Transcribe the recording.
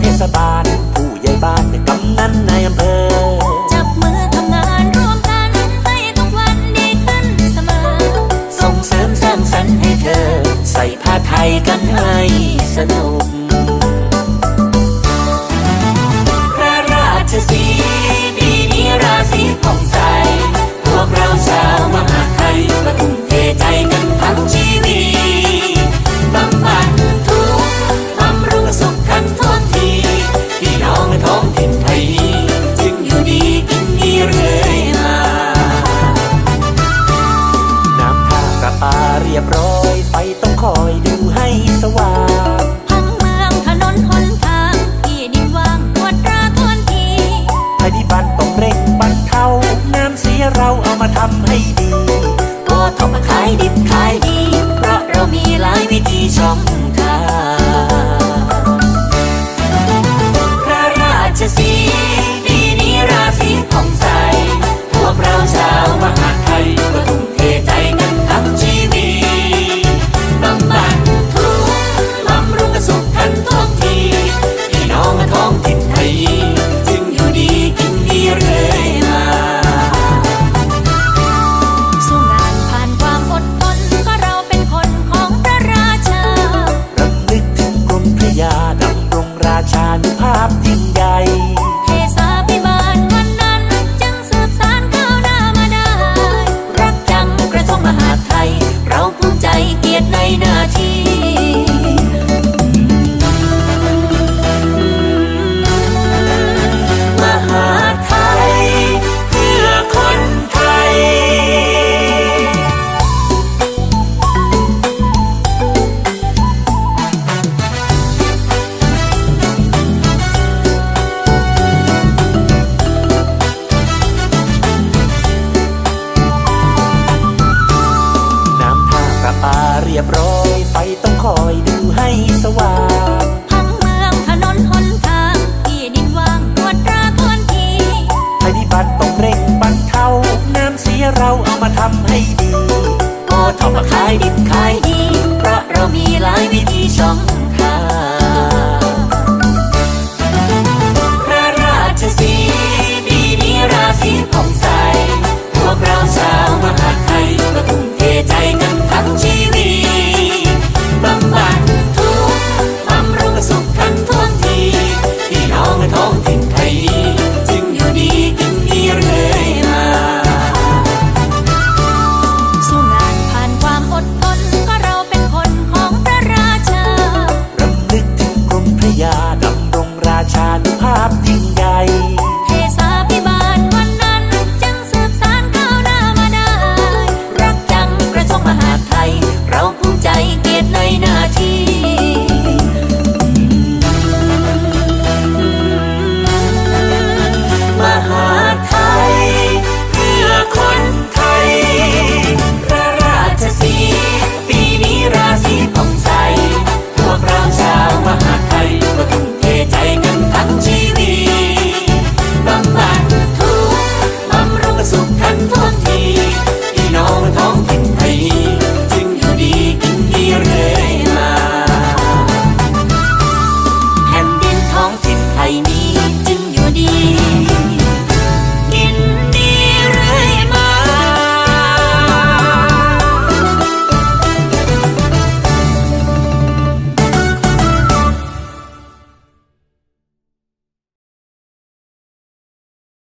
เทศบาล ผู้ใหญ่บ้านในกำนันในอำเภอ ญาดำรงราชานุภาพยิ่งใหญ่ รียบร้อยไฟต้องคอยดูให้สว่างทั้งเมืองถนนหนทางที่ดินว่างตรวจตราพื้นที่ภัยพิบัติต้องเร่งบรรเทาน้ำเสียเราเอามาทำให้ดีพอทำมาขายดิบขายดี เพราะเรามีหลายวิธีช่อง ชานุภาพยิ่งใหญ่ I need